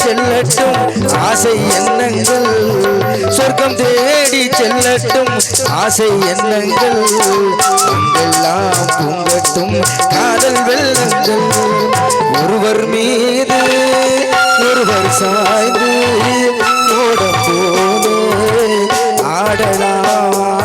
செல்லட்டும். ஆசை எண்ணங்கள் சொர்க்கம் தேடி செல்லட்டும். ஆசை எண்ணங்கள் அங்கெல்லாம் பூங்கட்டும் காதல் வெள்ளங்கள் ஒருவர் மீது ஒருவர் சாய்ந்து ஓட போலே ஆடலாம்.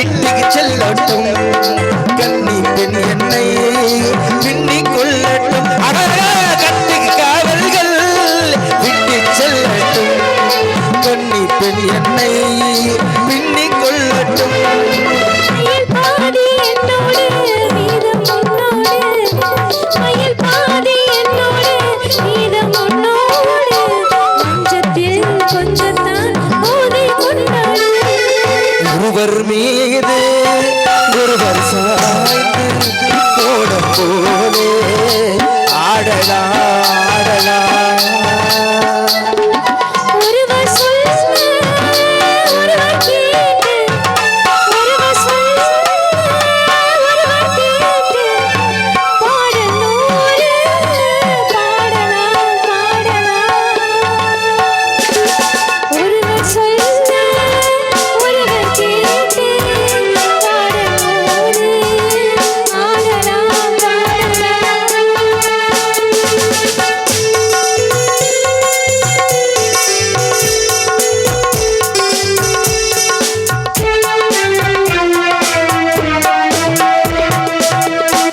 வீட்டுக்கு செல்லட்டும். கண்ணி பெண் என்னை பின்னிக் கொள்ளட்டும் அடடா, காவல்கள் விட்டு செல்லட்டும். கண்ணி பெண் என்னை ஒருவர் போலே ஆடலாம்